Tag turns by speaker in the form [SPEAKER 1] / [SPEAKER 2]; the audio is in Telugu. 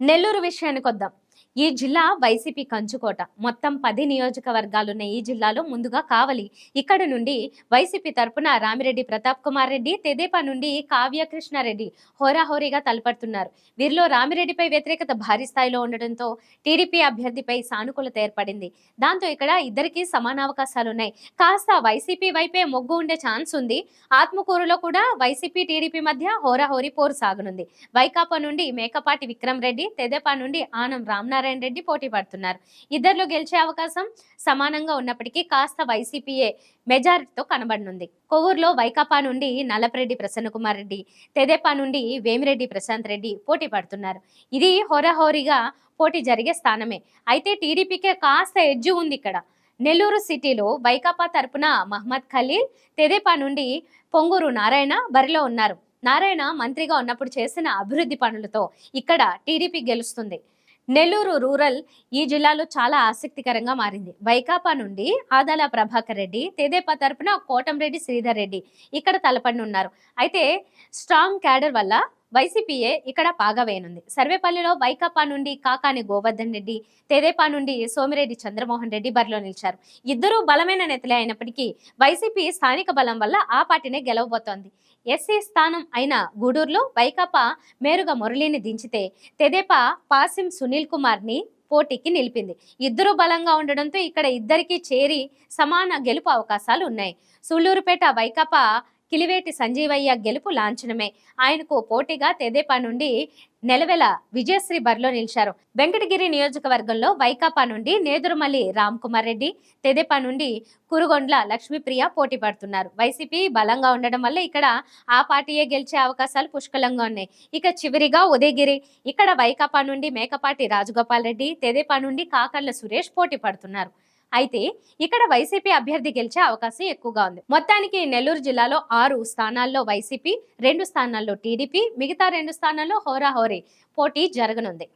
[SPEAKER 1] నెల్లూరు విషయానికి వద్దాం. ఈ జిల్లా వైసీపీ కంచుకోట. మొత్తం పది నియోజకవర్గాలున్న ఈ జిల్లాలో ముందుగా కావలి. ఇక్కడ నుండి వైసీపీ తరపున రామిరెడ్డి ప్రతాప్ కుమార్ రెడ్డి తెదేపా నుండి కావ్య కృష్ణారెడ్డి హోరాహోరీగా తలపడుతున్నారు. వీరిలో రామిరెడ్డిపై వ్యతిరేకత భారీ స్థాయిలో ఉండడంతో టీడీపీ అభ్యర్థిపై సానుకూలత ఏర్పడింది. దాంతో ఇక్కడ ఇద్దరికి సమాన అవకాశాలు ఉన్నాయి కాస్త వైసీపీ వైపే మొగ్గు ఉండే ఛాన్స్ ఉంది. ఆత్మకూరులో కూడా వైసీపీ టీడీపీ మధ్య హోరాహోరీ పోరు సాగనుంది. వైకాపా నుండి మేకపాటి విక్రమ్ రెడ్డి తెదేపా నుండి ఆనం రామనారాయణ రెడ్డి పోటీ పడుతున్నారు. ఇద్దరు గెలిచే అవకాశం సమానంగా ఉన్నప్పటికీ కాస్త వైసీపీఏ మెజారిటీతో కనబడనుంది. కొవ్వూరులో వైకాపా నుండి నల్లపరెడ్డి ప్రసన్నకుమార్ రెడ్డి తెదేపా నుండి వేమిరెడ్డి ప్రశాంత్ రెడ్డి పోటీ పడుతున్నారు. ఇది హోరాహోరీగా పోటీ జరిగే స్థానమే. అయితే టీడీపీకే కాస్త ఎజ్జు ఉంది ఇక్కడ. నెల్లూరు సిటీలో వైకాపా తరపున మహమ్మద్ ఖలీల్ తెదేపా నుండి పొంగూరు నారాయణ బరిలో ఉన్నారు. నారాయణ మంత్రిగా ఉన్నప్పుడు చేసిన అభివృద్ధి పనులతో ఇక్కడ టీడీపీ గెలుస్తుంది. నెల్లూరు రూరల్ ఈ జిల్లాలో చాలా ఆసక్తికరంగా మారింది. వైకాపా నుండి ఆదాల ప్రభాకర్ రెడ్డి తెదేపా తరపున కోటంరెడ్డి శ్రీధర్ రెడ్డి ఇక్కడ తలపడి ఉన్నారు అయితే స్ట్రాంగ్ క్యాడర్ వల్ల వైసీపీఏ ఇక్కడ పాగవేయనుంది సర్వేపల్లిలో వైకాపా నుండి కాకాని గోవర్ధన్ రెడ్డి తెదేపా నుండి సోమిరెడ్డి చంద్రమోహన్ రెడ్డి బరిలో నిలిచారు. ఇద్దరూ బలమైన నేతలే అయినప్పటికీ వైసీపీ స్థానిక బలం వల్ల ఆ పార్టీనే గెలవబోతోంది. ఎస్సీ స్థానం అయిన గూడూరులో వైకాపా మేరుగా మురళిని దించితే తెదేపా పాసిం సునీల్ కుమార్ని పోటీకి నిలిపింది. ఇద్దరు బలంగా ఉండడంతో ఇక్కడ ఇద్దరికి చేరి సమాన గెలుపు అవకాశాలు ఉన్నాయి. సూళ్ళూరుపేట వైకాపా కిలివేటి సంజీవయ్య గెలుపు లాంఛనమే. ఆయనకు పోటీగా తెదేపా నుండి నెలవెల విజయశ్రీ బరిలో నిలిచారు. వెంకటగిరి నియోజకవర్గంలో వైకాపా నుండి నేదురుమల్లి రామ్ కుమార్ రెడ్డి తెదేపా నుండి కురుగొండ్ల లక్ష్మీప్రియ పోటీ పడుతున్నారు. వైసీపీ బలంగా ఉండడం వల్ల ఇక్కడ ఆ పార్టీయే గెలిచే అవకాశాలు పుష్కలంగా ఉన్నాయి. ఇక చివరిగా ఉదయగిరి ఇక్కడ వైకాపా నుండి మేకపాటి రాజగోపాల్ రెడ్డి తెదేపా నుండి కాకర్ల సురేష్ పోటీ పడుతున్నారు. అయితే ఇక్కడ వైసీపీ అభ్యర్థి గెలిచే అవకాశం ఎక్కువగా ఉంది. మొత్తానికి నెల్లూరు జిల్లాలో ఆరు స్థానాల్లో వైసీపీ రెండు స్థానాల్లో టీడీపీ మిగతా రెండు స్థానాల్లో హోరాహోరీ పోటీ జరగనుంది.